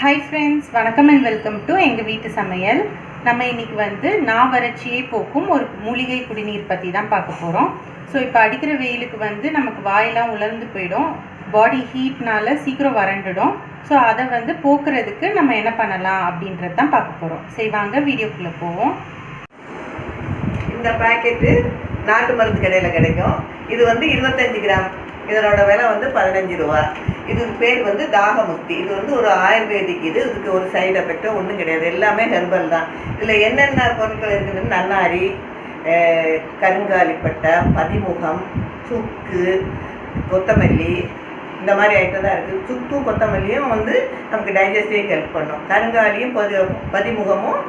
Hi friends வணக்கம் and welcome to எங்கள் வீட்டு சமையல். நம்ம இன்றைக்கி வந்து நாவறட்சியை போக்கும் ஒரு மூலிகை குடிநீர் பற்றி தான் பார்க்க போகிறோம் ஸோ இப்போ அடிக்கிற வெயிலுக்கு வந்து நமக்கு வாயெல்லாம் உலர்ந்து போயிடும். பாடி ஹீட்னால் சீக்கிரம் வறண்டுடும். ஸோ அதை வந்து போக்குறதுக்கு நம்ம என்ன பண்ணலாம் அப்படின்றது தான் பார்க்க போகிறோம் சரி வாங்க வீடியோக்குள்ளே போவோம். இந்த பாக்கெட்டு நாட்டு மருந்து கடையில் கிடைக்கும். இது வந்து இருபத்தஞ்சு கிராம். இதனோட விலை வந்து பதினஞ்சு ரூபா. இதுக்கு பேர் வந்து தாகமுக்தி. இது வந்து ஒரு ஆயுர்வேதிக் இது. இதுக்கு ஒரு சைடு எஃபெக்டோ ஒன்றும் கிடையாது. எல்லாமே ஹெர்பல் தான். இதில் என்னென்ன பொருட்கள் இருக்குதுன்னு? நன்னாரி கருங்காலிப்பட்டை பதிமுகம் சுக்கு கொத்தமல்லி இந்த மாதிரி ஐட்டம் தான் இருக்குது சுக்கும் கொத்தமல்லியும் வந்து நமக்கு டைஜஸ்டிவ் ஹெல்ப் பண்ணும். கருங்காலியும் பதி பதிமுகமும்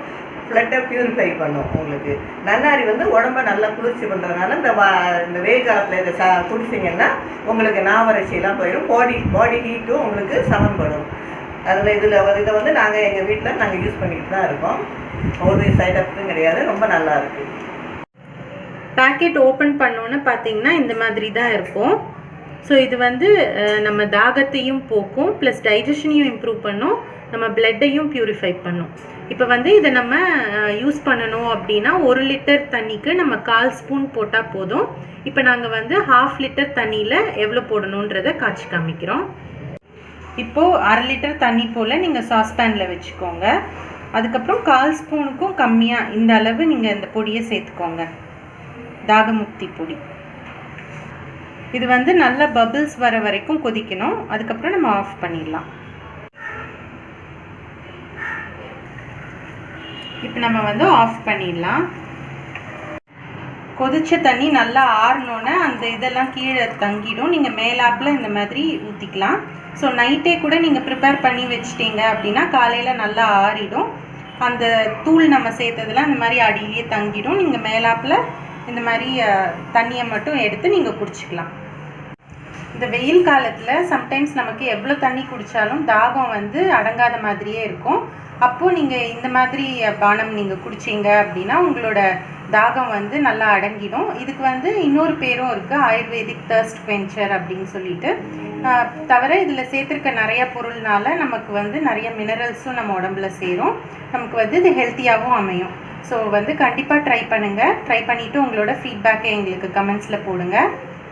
ஃப்ளட்டை ப்யூரிஃபை பண்ணும் உங்களுக்கு. நன்னாரி வந்து உடம்ப நல்லா குளிர்ச்சி பண்ணுறதுனால இந்த வா இந்த வெயில் காலத்தில் இதை சா குடிச்சிங்கன்னா உங்களுக்கு நாவரசியெல்லாம் போயிடும். பாடி பாடி ஹீட்டும் உங்களுக்கு சமன்படும். அதில் இதில் இதை வந்து நாங்கள் எங்கள் வீட்டில் நாங்கள் யூஸ் பண்ணிக்கிட்டு தான் இருக்கோம். ஒரு சைட் எஃபெக்ட்டும் கிடையாது. ரொம்ப நல்லா இருக்குது பேக்கெட் ஓப்பன் பண்ணோன்னு பார்த்தீங்கன்னா இந்த மாதிரி தான் இருக்கும். ஸோ இது வந்து நம்ம தாகத்தையும் போக்கும் ப்ளஸ் டைஜஷனையும் இம்ப்ரூவ் பண்ணும். நம்ம பிளட்டையும் பியூரிஃபை பண்ணும். இப்போ வந்து இதை நம்ம யூஸ் பண்ணணும் அப்படின்னா ஒரு லிட்டர் தண்ணிக்கு நம்ம கால் ஸ்பூன் போட்டால் போதும். இப்போ நாங்கள் வந்து ஹாஃப் லிட்டர் தண்ணியில் எவ்வளோ போடணுன்றதை காய்ச்சி காமிக்கிறோம். இப்போது அரை லிட்டர் தண்ணி போல் நீங்கள் சாஸ்பேனில் வச்சுக்கோங்க. அதுக்கப்புறம் கால் ஸ்பூனுக்கும் கம்மியாக இந்த அளவு நீங்கள் இந்த பொடியை சேர்த்துக்கோங்க. தாகமுக்தி பொடி. இது வந்து நல்ல பபிள்ஸ் வர வரைக்கும் கொதிக்கணும். அதுக்கப்புறம் நம்ம ஆஃப் பண்ணிடலாம். இப்போ நம்ம வந்து ஆஃப் பண்ணிடலாம். கொதிச்ச தண்ணி நல்லா ஆறினோன்னே அந்த இதெல்லாம் கீழே தங்கிடும். நீங்கள் மேலாப்பில் இந்த மாதிரி ஊற்றிக்கலாம் ஸோ நைட்டே கூட நீங்கள் ப்ரிப்பேர் பண்ணி வச்சிட்டீங்க அப்படின்னா காலையில் நல்லா ஆறிடும். அந்த தூள் நம்ம சேர்த்ததெல்லாம் இந்த மாதிரி அடியிலேயே தங்கிடும். நீங்கள் மேலாப்பில் இந்த மாதிரி தண்ணியை மட்டும் எடுத்து நீங்கள் குடிச்சிக்கலாம். இந்த வெயில் காலத்தில் சம்டைம்ஸ் நமக்கு எவ்வளோ தண்ணி குடித்தாலும் தாகம் வந்து அடங்காத மாதிரியே இருக்கும். அப்போது நீங்கள் இந்த மாதிரி பானம் நீங்கள் குடிச்சீங்க அப்படின்னா உங்களோட தாகம் வந்து நல்லா அடங்கிடும். இதுக்கு வந்து இன்னொரு பேரும் இருக்குது ஆயுர்வேதிக் தர்ஸ்ட் வெஞ்சர் அப்படின்னு சொல்லிட்டு. தவிர இதில் சேர்த்துருக்க நிறைய பொருள்னால நமக்கு வந்து நிறைய மினரல்ஸும் நம்ம உடம்புல சேரும். நமக்கு வந்து இது ஹெல்த்தியாகவும் அமையும். ஸோ வந்து கண்டிப்பாக ட்ரை பண்ணுங்கள் ட்ரை பண்ணிவிட்டு உங்களோட ஃபீட்பேக்கை எங்களுக்கு கமெண்ட்ஸில் போடுங்கள்